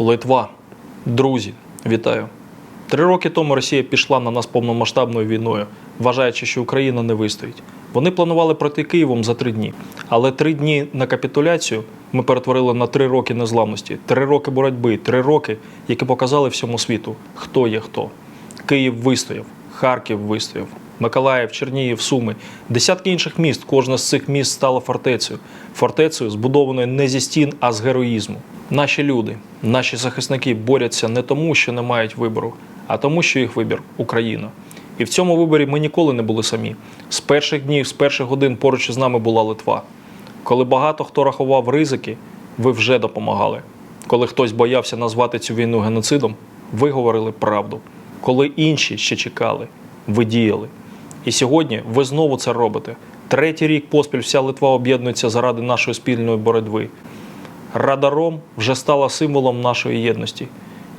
Литва. Друзі, вітаю. Три роки тому Росія пішла на нас повномасштабною війною, вважаючи, що Україна не вистоїть. Вони планували пройти Києвом за три дні. Але три дні на капітуляцію ми перетворили на три роки незламності, три роки боротьби, три роки, які показали всьому світу, хто є хто. Київ вистояв, Харків вистояв, Миколаїв, Чернігів, Суми, десятки інших міст. Кожна з цих міст стала фортецею. Фортецею, збудованою не зі стін, а з героїзму. Наші люди, наші захисники борються не тому, що не мають вибору, а тому, що їх вибір Україна. І в цьому виборі ми ніколи не були самі. З перших днів, з перших годин поруч із нами була Литва. Коли багато хто рахував ризики, ви вже допомагали. Коли хтось боявся назвати цю війну геноцидом, ви говорили правду. Коли інші ще чекали, ви діяли. І сьогодні ви знову це робите. Третій рік поспіль вся Литва об'єднується заради нашої спільної боротьби. Рада Ром вже стала символом нашої єдності.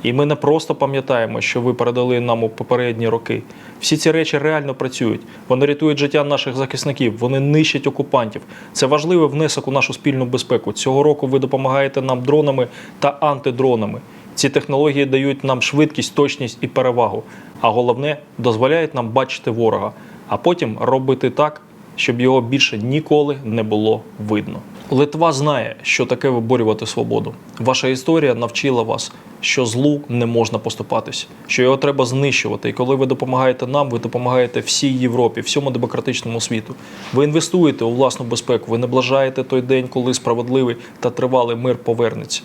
І ми не просто пам'ятаємо, що ви передали нам у попередні роки. Всі ці речі реально працюють. Вони рятують життя наших захисників, вони нищать окупантів. Це важливий внесок у нашу спільну безпеку. Цього року ви допомагаєте нам дронами та антидронами. Ці технології дають нам швидкість, точність і перевагу. А головне, дозволяють нам бачити ворога, а потім робити так, щоб його більше ніколи не було видно. Литва знає, що таке виборювати свободу. Ваша історія навчила вас, що злу не можна поступатись, що його треба знищувати. І коли ви допомагаєте нам, ви допомагаєте всій Європі, всьому демократичному світу. Ви інвестуєте у власну безпеку, ви наближаєте той день, коли справедливий та тривалий мир повернеться.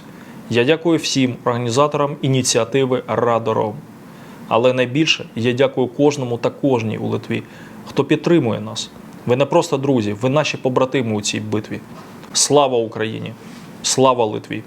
Я дякую всім організаторам ініціативи Рада Ром. Але найбільше я дякую кожному та кожній у Литві, хто підтримує нас. Ви не просто друзі, ви наші побратими у цій битві. Слава Україні! Слава Литві!